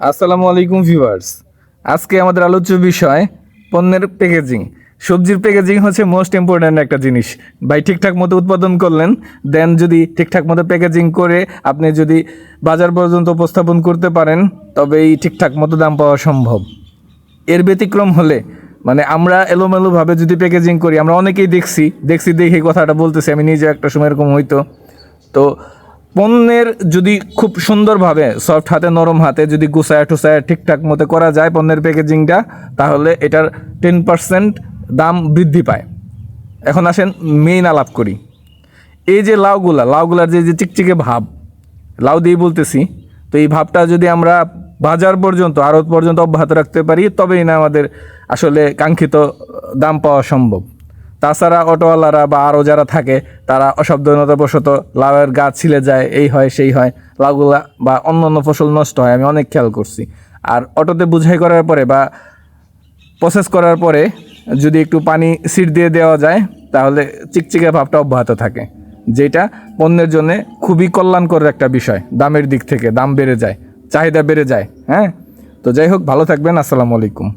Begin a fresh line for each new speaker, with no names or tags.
আসসালামু আলাইকুম ভিউয়ার্স। আজকে আমাদের আলোচ্য বিষয় পণ্যের প্যাকেজিং সবজির প্যাকেজিং হচ্ছে মোস্ট ইম্পর্ট্যান্ট একটা জিনিস। ভাই, ঠিকঠাক মতো উৎপাদন করলেন দেন যদি ঠিকঠাক মতো প্যাকেজিং করে আপনি যদি বাজার পর্যন্ত উপস্থাপন করতে পারেন, তবেই ঠিকঠাক মতো দাম পাওয়া সম্ভব। এর ব্যতিক্রম হলে মানে আমরা এলোমেলোভাবে যদি প্যাকেজিং করি, আমরা অনেকেই দেখছি দেখছি দেখে কথাটা বলতেছি, আমি নিজে একটা সময় এরকম হইতো। তো পণ্যের যদি খুব সুন্দরভাবে সফট হাতে, নরম হাতে যদি গুছায় টুসায় ঠিকঠাক মতো করা যায় পণ্যের প্যাকেজিংটা তাহলে এটার টেন পার্সেন্ট দাম বৃদ্ধি পায়। এখন আসেন মেইন আলাপ করি। এই যে লাউগুলা, লাউগুলার যে যে চিকচিকে ভাব, লাউ দিয়ে বলতেছি, তো এই ভাবটা যদি আমরা বাজার পর্যন্ত, আড়ত পর্যন্ত অব্যাহত রাখতে পারি, তবেই না আমাদের আসলে কাঙ্ক্ষিত দাম পাওয়া সম্ভব। তাছাড়া অটোওয়ালারা বা আরও যারা থাকে, তারা অসাবধানতাবশত লাউয়ের গাছ ছিলে যায়, এই হয়, সেই হয়, লাউগুলা বা অন্য অন্য ফসল নষ্ট হয়, আমি অনেক খেয়াল করছি। আর অটোতে বুঝাই করার পরে বা প্রসেস করার পরে যদি একটু পানি সিট দিয়ে দেওয়া যায়, তাহলে চিকচিকে ভাবটা অব্যাহত থাকে, যেটা পণ্যের জন্য খুবই কল্যাণকর একটা বিষয়, দামের দিক থেকে দাম বেড়ে যায়, চাহিদা বেড়ে যায় হ্যাঁ? তো যাই হোক, ভালো থাকবেন, আসসালামু আলাইকুম।